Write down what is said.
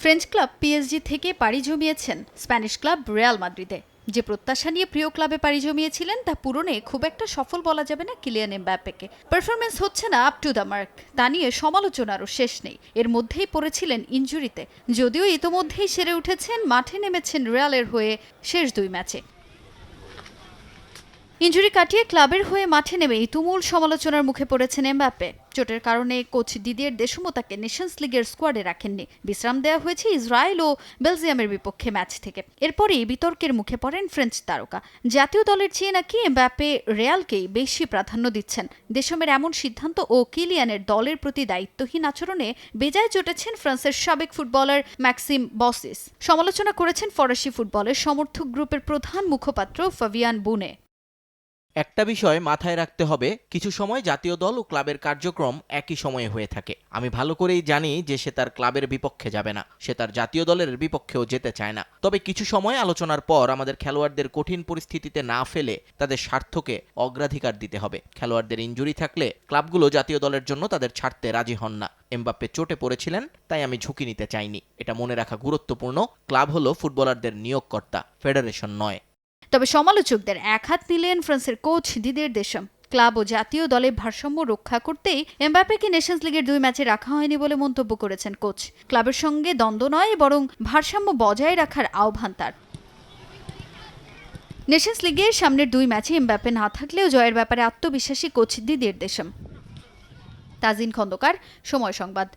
French club PSG থেকে পাড়ি জমিয়েছেন স্প্যানিশ ক্লাব রিয়াল মাদ্রিদে। যে প্রত্যাশা নিয়ে প্রিয় ক্লাবে পাড়ি জমিয়েছিলেন, তা পূরণে খুব একটা সফল বলা যাবে না কিলিয়ান এমবাপ্পেকে। পারফরমেন্স হচ্ছে না আপ টু দ্য মার্ক তা নিয়ে সমালোচনারও শেষ নেই। এর মধ্যেই পড়েছিলেন ইঞ্জুরিতে যদিও ইতোমধ্যেই সেরে উঠেছেন, মাঠে নেমেছেন রিয়ালের হয়ে শেষ দুই ম্যাচে। ইঞ্জুরি কাটিয়ে ক্লাবের হয়ে মাঠে নেমেই তুমুল সমালোচনার মুখে পড়েছেন এমবাপ্পে। চোটের কারণে কোচ দিদিয়ের দেশমও তাকে নেশনস লিগের স্কোয়াডে রাখেননি। বিশ্রাম দেওয়া হয়েছে ইসরায়েল ও বেলজিয়ামের বিপক্ষে ম্যাচ থেকে। এরপরেই বিতর্কের মুখে পড়েন ফ্রেঞ্চ তারকা। জাতীয় দলের চেয়ে নাকি এমবাপ্পে রেয়ালকেই বেশি প্রাধান্য দিচ্ছেন। দেশমের এমন সিদ্ধান্ত ও কিলিয়ানের দলের প্রতি দায়িত্বহীন আচরণে বেজায় চটেছেন ফ্রান্সের সাবেক ফুটবলার ম্যাক্সিম বসিস। সমালোচনা করেছেন ফরাসি ফুটবলের সমর্থক গ্রুপের প্রধান মুখপাত্র ফাভিয়ান বুনে। একটা বিষয় মাথায় রাখতে হবে, কিছু সময় জাতীয় দল ও ক্লাবের কার্যক্রম একই সময়ে হয়ে থাকে। আমি ভালো করেই জানি যে সে তার ক্লাবের বিপক্ষে যাবে না, সে তার জাতীয় দলের বিপক্ষেও যেতে চায় না। তবে কিছু সময় আলোচনার পর আমাদের খেলোয়াড়দের কঠিন পরিস্থিতিতে না ফেলে তাদের স্বার্থকে অগ্রাধিকার দিতে হবে। খেলোয়াড়দের ইঞ্জুরি থাকলে ক্লাবগুলো জাতীয় দলের জন্য তাদের ছাড়তে রাজি হন না। এমবাপ্পে চোটে পড়েছিলেন, তাই আমি ঝুঁকি নিতে চাইনি। এটা মনে রাখা গুরুত্বপূর্ণ, ক্লাব হলো ফুটবলারদের নিয়োগকর্তা, ফেডারেশন নয়। তবে সমালোচকদের এক হাত নিলেন ফ্রান্সের কোচ দিদের দেশম। ক্লাব ও জাতীয় দলের ভারসাম্য রক্ষা করতেই এমবাপ্পেকে নেশনস লিগের দুই ম্যাচে রাখা হয়নি বলে মন্তব্য করেছেন কোচ। ক্লাবের সঙ্গে দ্বন্দ্ব নয়, বরং ভারসাম্য বজায় রাখার আহ্বান তার। নেশনস লিগের সামনের দুই ম্যাচে এমবাপ্পে না থাকলেও জয়ের ব্যাপারে আত্মবিশ্বাসী কোচ দিদির দেশম। তাজিন খন্দকার, সময় সংবাদ।